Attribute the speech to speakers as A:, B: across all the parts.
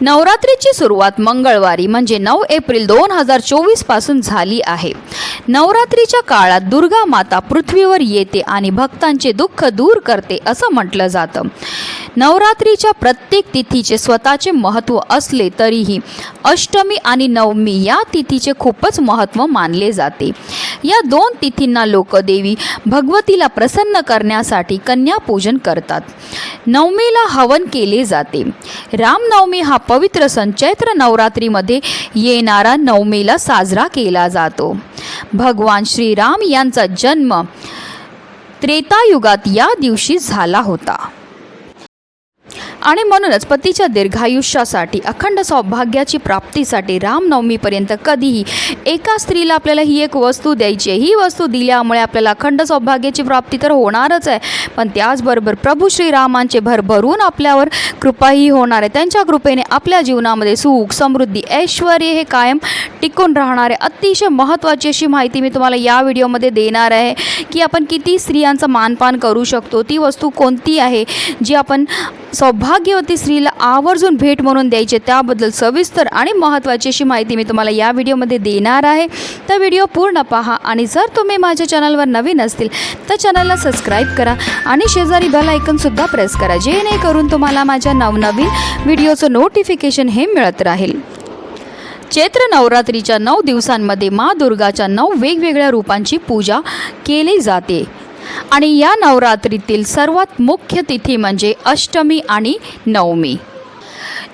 A: नवरात्रीची सुरुवात मंगळवारी म्हणजे नऊ एप्रिल दोन हजार चोवीसपासून झाली आहे. नवरात्रीच्या काळात दुर्गा माता पृथ्वीवर येते आणि भक्तांचे दुःख दूर करते असं म्हटलं जातं. नवरात्रीच्या प्रत्येक तिथीचे स्वतःचे महत्त्व असले तरीही अष्टमी आणि नवमी या तिथीचे खूपच महत्त्व मानले जाते. या दोन तिथींना लोक देवी भगवतीला प्रसन्न करण्यासाठी कन्यापूजन करतात. नवमीला हवन केले जाते. रामनवमी हा पवित्र सण चैत्र नवरात्रीमध्ये येणारा नवमीला साजरा केला जातो. भगवान श्रीराम यांचा जन्म त्रेतायुगात या दिवशी झाला होता. आणि म्हणूनच पतीच्या दीर्घायुष्यासाठी अखंड सौभाग्याची प्राप्तीसाठी रामनवमीपर्यंत कधीही एका स्त्रीला आपल्याला ही एक वस्तू द्यायची आहे. ही वस्तू दिल्यामुळे आपल्याला अखंड सौभाग्याची प्राप्ती तर होणारच आहे. पण त्याचबरोबर प्रभू श्रीरामांचे भरभरून आपल्यावर कृपाही होणार आहे. त्यांच्या कृपेने आपल्या जीवनामध्ये सुख समृद्धी ऐश्वर हे कायम टिकून राहणारे अतिशय महत्त्वाची अशी माहिती मी तुम्हाला या व्हिडिओमध्ये देणार आहे की आपण किती स्त्रियांचं मानपान करू शकतो. ती वस्तू कोणती आहे? जी आपण सौभाग्यवती स्त्रीला आवर्जून भेट म्हणून द्यायचे त्याबद्दल सविस्तर आणि महत्त्वाची अशी माहिती मी तुम्हाला या व्हिडिओमध्ये देणार आहे. तर व्हिडिओ पूर्ण पहा आणि जर तुम्ही माझ्या चॅनलवर नवीन असतील तर चॅनलला सबस्क्राईब करा आणि शेजारी बेल आयकनसुद्धा प्रेस करा जेणेकरून तुम्हाला माझ्या नवनवीन व्हिडिओचं नोटिफिकेशन हे मिळत राहील. चैत्र नवरात्रीच्या नऊ दिवसांमध्ये मा दुर्गाच्या नऊ वेगवेगळ्या रूपांची पूजा केली जाते. आणि या नवरात्रीतील सर्वात मुख्य तिथी म्हणजे अष्टमी आणि नवमी.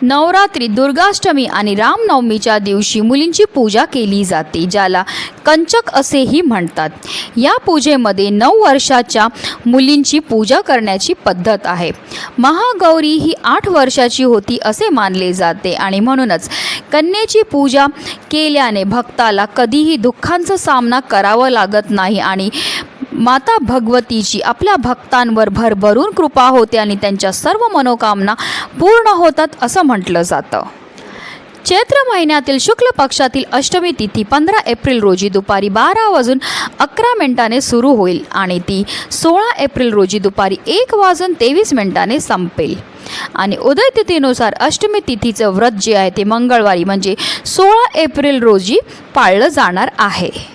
A: नवरात्री दुर्गाष्टमी आणि रामनवमीच्या दिवशी मुलींची पूजा केली जाते ज्याला कंचक असेही म्हणतात. या पूजेमध्ये नऊ वर्षाच्या मुलींची पूजा करण्याची पद्धत आहे. महागौरी ही आठ वर्षाची होती असे मानले जाते आणि म्हणूनच कन्येची पूजा केल्याने भक्ताला कधीही दुःखांचा सामना करावा लागत नाही आणि माता भगवतीची आपल्या भक्तांवर भरभरून कृपा होते आणि त्यांच्या सर्व मनोकामना पूर्ण होतात असं म्हटलं जातं. चैत्र महिन्यातील शुक्ल पक्षातील अष्टमी तिथी पंधरा एप्रिल रोजी दुपारी बारा वाजून अकरा मिनिटाने सुरू होईल आणि ती सोळा एप्रिल रोजी दुपारी एक वाजून तेवीस मिनिटाने संपेल. आणि उदय तिथीनुसार अष्टमी तिथीचं व्रत जे आहे ते मंगळवारी म्हणजे सोळा एप्रिल रोजी पाळलं जाणार आहे.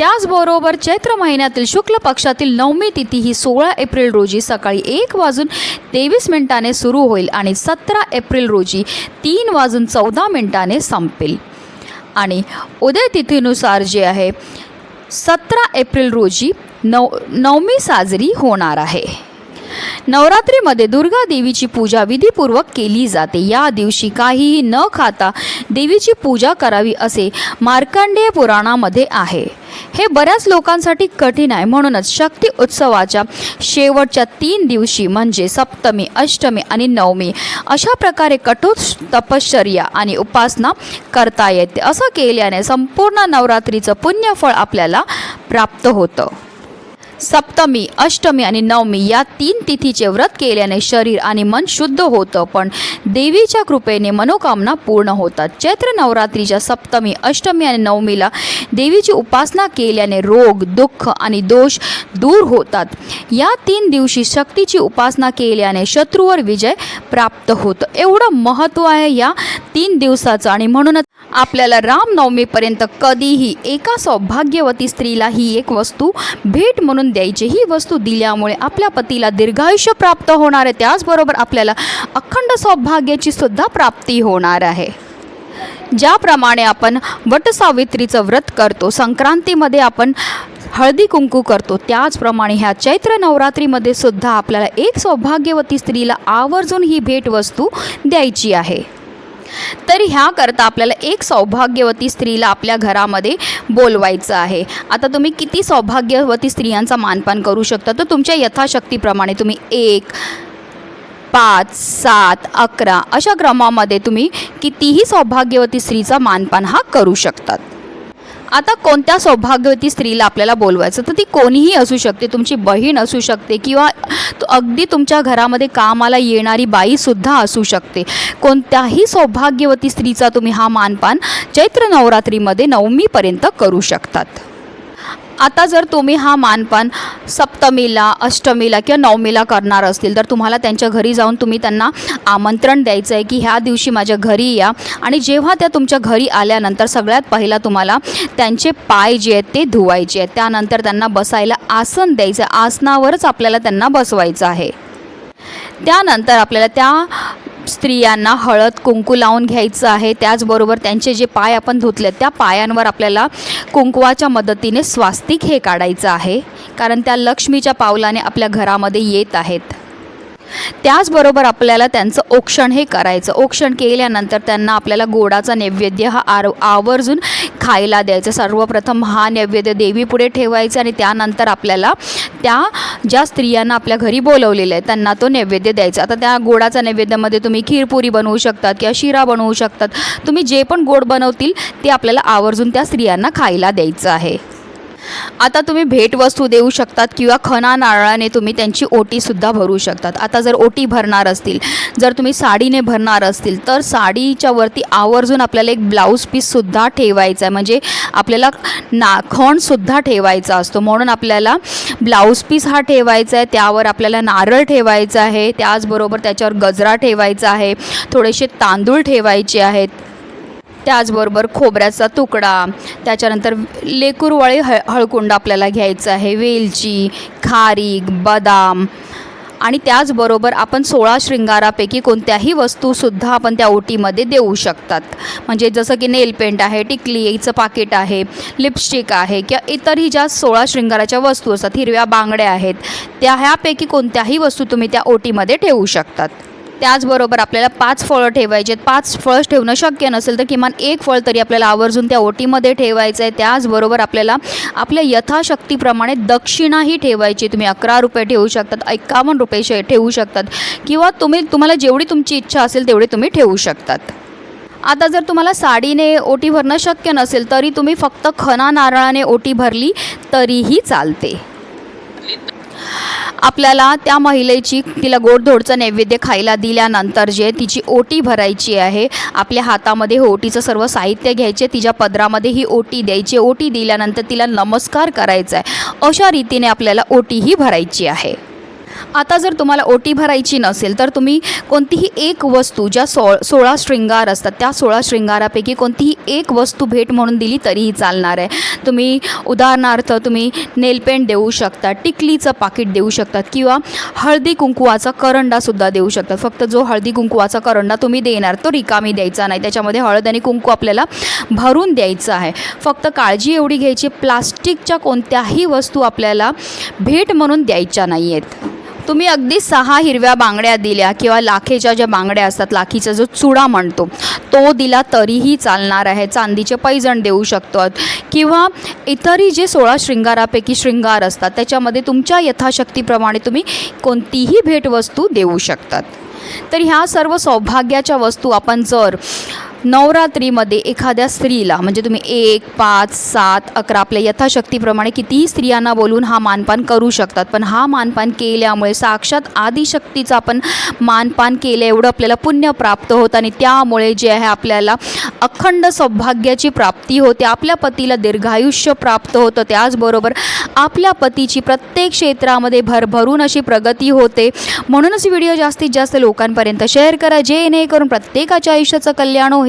A: त्याचबरोबर चैत्र महिन्यातील शुक्ल पक्षातील नवमी तिथी ही सोळा एप्रिल रोजी सकाळी एक वाजून तेवीस मिनिटाने सुरू होईल आणि सतरा एप्रिल रोजी तीन वाजून चौदा मिनिटाने संपेल. आणि उदय तिथीनुसार जे आहे सतरा एप्रिल रोजी नव नवमी साजरी होणार आहे. नवरात्रीमध्ये दुर्गा देवीची पूजा विधीपूर्वक केली जाते. या दिवशी काहीही न खाता देवीची पूजा करावी असे मार्कंडेय पुराणामध्ये आहे. हे बऱ्याच लोकांसाठी कठीण आहे. म्हणूनच शक्ती उत्सवाच्या शेवटच्या तीन दिवशी म्हणजे सप्तमी अष्टमी आणि नवमी अशा प्रकारे कठोर तपश्चर्या आणि उपासना करता येते. असं केल्याने संपूर्ण नवरात्रीचं पुण्यफळ आपल्याला प्राप्त होतं. सप्तमी अष्टमी आणि नवमी या तीन तिथीचे व्रत केल्याने शरीर आणि मन शुद्ध होतं पण देवीच्या कृपेने मनोकामना पूर्ण होतात. चैत्र नवरात्रीच्या सप्तमी अष्टमी आणि नवमीला देवीची उपासना केल्याने रोग दुःख आणि दोष दूर होतात. या तीन दिवशी शक्तीची उपासना केल्याने शत्रूवर विजय प्राप्त होतं. एवढं महत्त्व आहे या तीन दिवसाचं आणि म्हणूनच आपल्याला रामनवमीपर्यंत कधीही एका सौभाग्यवती स्त्रीला ही एक वस्तू भेट म्हणून द्यायची. ही वस्तू दिल्यामुळे आपल्या पतीला दीर्घायुष्य प्राप्त होणार आहे. त्याचबरोबर आपल्याला अखंड सौभाग्याची सुद्धा प्राप्ती होणार आहे. ज्याप्रमाणे आपण वटसावित्रीचं व्रत करतो संक्रांतीमध्ये आपण हळदी कुंकू करतो त्याचप्रमाणे ह्या चैत्र नवरात्रीमध्ये सुद्धा आपल्याला एक सौभाग्यवती स्त्रीला आवर्जून ही भेटवस्तू द्यायची आहे. तर ह्याकरता आपल्याला एक सौभाग्यवती स्त्रीला आपल्या घरामध्ये बोलवायचं आहे. आता तुम्ही किती सौभाग्यवती स्त्रियांचा मानपान करू शकता? तर तुमच्या यथाशक्तीप्रमाणे तुम्ही एक पाच सात अकरा अशा क्रमामध्ये तुम्ही कितीही सौभाग्यवती स्त्रीचा मानपान हा करू शकतात. आता कोणत्या सौभाग्यवती स्त्रीला आपल्याला बोलवायचं? तर ती कोणीही असू शकते. तुमची बहीण असू शकते किंवा अगदी तुमच्या घरामध्ये कामाला येणारी बाईसुद्धा असू शकते. कोणत्याही सौभाग्यवती स्त्रीचा तुम्ही हा मानपान चैत्र नवरात्रीमध्ये नवमीपर्यंत करू शकतात. आता जर तुम्ही हा मानपान सप्तमीला अष्टमीला किंवा नवमीला करणार असतील तर तुम्हाला त्यांच्या घरी जाऊन तुम्ही त्यांना आमंत्रण द्यायचं आहे की ह्या दिवशी माझ्या घरी या. आणि जेव्हा त्या तुमच्या घरी आल्यानंतर सगळ्यात पहिला तुम्हाला त्यांचे पाय जे आहेत ते धुवायचे आहेत. त्यानंतर त्यांना बसायला आसन द्यायचं आहे. आसनावरच आपल्याला त्यांना बसवायचं आहे. त्यानंतर आपल्याला त्या स्त्रियांना हळद कुंकू लावून घ्यायचं आहे. त्याचबरोबर त्यांचे जे पाय आपण धुतले त्या पायांवर आपल्याला कुंकवाच्या मदतीने स्वास्तिक हे काढायचं आहे. कारण त्या लक्ष्मीच्या पावलाने आपल्या घरामध्ये येत आहेत. त्याचबरोबर आपल्याला त्यांचं औक्षण हे करायचं. औक्षण केल्यानंतर त्यांना आपल्याला गोडाचा नैवेद्य हा आर आवर्जून खायला द्यायचं. सर्वप्रथम हा नैवेद्य देवीपुढे ठेवायचा आणि त्यानंतर आपल्याला त्या ज्या स्त्रियांना आपल्या घरी बोलवलेलं आहे त्यांना तो नैवेद्य द्यायचा. आता त्या गोडाचा नैवेद्यामध्ये तुम्ही खीरपुरी बनवू शकतात किंवा शिरा बनवू शकतात. तुम्ही जे पण गोड बनवतील ते आपल्याला आवर्जून त्या स्त्रियांना खायला द्यायचं आहे. आता तुम्ही भेटवस्तू देऊ शकतात किंवा खना नारळाने तुम्ही त्यांची ओटीसुद्धा भरू शकतात. आता जर ओटी भरणार असतील जर तुम्ही साडीने भरणार असतील तर साडीच्या वरती आवर्जून आपल्याला एक ब्लाऊज पीससुद्धा ठेवायचा आहे. म्हणजे आपल्याला ना खणसुद्धा ठेवायचा असतो. म्हणून आपल्याला ब्लाऊज पीस हा ठेवायचा आहे. त्यावर आपल्याला नारळ ठेवायचा आहे. त्याचबरोबर त्याच्यावर गजरा ठेवायचा आहे. थोडेसे तांदूळ ठेवायचे आहेत. त्याचबरोबर खोबऱ्याचा तुकडा त्याच्यानंतर लेकुरवाळी हळ हळकुंड आपल्याला घ्यायचं आहे वेलची खारीक बदाम आणि त्याचबरोबर आपण सोळा शृंगारापैकी कोणत्याही वस्तूसुद्धा आपण त्या ओटीमध्ये देऊ शकतात. म्हणजे जसं की नेल पेंट आहे टिकलीचं पाकिट आहे लिपस्टिक आहे किंवा इतरही ज्या सोळा शृंगाराच्या वस्तू असतात हिरव्या बांगड्या आहेत त्या ह्यापैकी कोणत्याही वस्तू तुम्ही त्या ओटीमध्ये ठेवू शकतात. त्याचबरोबर आपल्याला पाच फळं ठेवायचे आहेत. पाच फळं ठेवणं शक्य नसेल तर किमान एक फळ तरी आपल्याला आवर्जून त्या ओटीमध्ये ठेवायचं आहे. त्याचबरोबर आपल्याला आपल्या यथाशक्तीप्रमाणे दक्षिणाही ठेवायची तुम्ही अकरा रुपये ठेवू शकतात एकावन्न रुपये शे ठेवू शकतात किंवा तुम्ही तुम्हाला जेवढी तुमची इच्छा असेल तेवढी तुम्ही ठेवू शकतात. आता जर तुम्हाला साडीने ओटी भरणं शक्य नसेल तरी तुम्ही फक्त खना नारळाने ओटी भरली तरीही चालते. आपल्याला त्या महिलेची तिला गोडधोडचं नैवेद्य खायला दिल्यानंतर जे तिची ओटी भरायची आहे आपल्या हातामध्ये ओटीचं सर्व साहित्य घ्यायचे तिच्या पदरामध्ये ही ओटी द्यायची ओटी दिल्यानंतर तिला नमस्कार करायचा आहे अशा रीतीने आपल्याला ओटीही भरायची आहे. आता जर तुम्हाला ओटी भरायची नसेल तर तुम्ही कोणतीही एक वस्तू ज्या सो सोळा शृंगार असतात त्या सोळा शृंगारापैकी कोणतीही एक वस्तू भेट म्हणून दिली तरीही चालणार आहे. तुम्ही उदाहरणार्थ तुम्ही नेलपेंट देऊ शकता टिकलीचं पाकिट देऊ शकतात किंवा हळदी कुंकुवाचा करंडासुद्धा देऊ शकतात. फक्त जो हळदी कुंकुवाचा करंडा तुम्ही देणार तो रिकामी द्यायचा नाही. त्याच्यामध्ये हळद आणि कुंकू आपल्याला भरून द्यायचं आहे. फक्त काळजी एवढी घ्यायची प्लास्टिकच्या कोणत्याही वस्तू आपल्याला भेट म्हणून द्यायच्या नाही आहेत तुम्ही अगदी सहा हिरव्या बांगड्या दिल्या किंवा लाखेच्या ज्या बांगड्या असतात लाखीचा जो चुडा म्हणतो तो दिला तरीही चालणार आहे. चांदीचे पैजण देऊ शकतो किंवा इतरही जे सोळा शृंगारापैकी शृंगार असतात त्याच्यामध्ये तुमच्या यथाशक्तीप्रमाणे तुम्ही कोणतीही भेटवस्तू देऊ शकतात. तर ह्या सर्व सौभाग्याच्या वस्तू आपण जर नवरात्रीमध्ये एखाद्या स्त्रीला म्हणजे तुम्ही एक पाच सात अकरा आपल्या यथाशक्तीप्रमाणे कितीही स्त्रियांना बोलून हा मानपान करू शकतात. पण हा मानपान केल्यामुळे साक्षात आदिशक्तीचा आपण मानपान केलं एवढं आपल्याला पुण्य प्राप्त होतं आणि त्यामुळे जे आहे आपल्याला अखंड सौभाग्याची प्राप्ती होते आपल्या पतीला दीर्घायुष्य प्राप्त होतं. त्याचबरोबर आपल्या पतीची प्रत्येक क्षेत्रामध्ये भरभरून अशी प्रगती होते. म्हणूनच व्हिडिओ जास्तीत जास्त लोकांपर्यंत शेअर करा जेणेकरून प्रत्येकाच्या आयुष्याचं कल्याण होईल.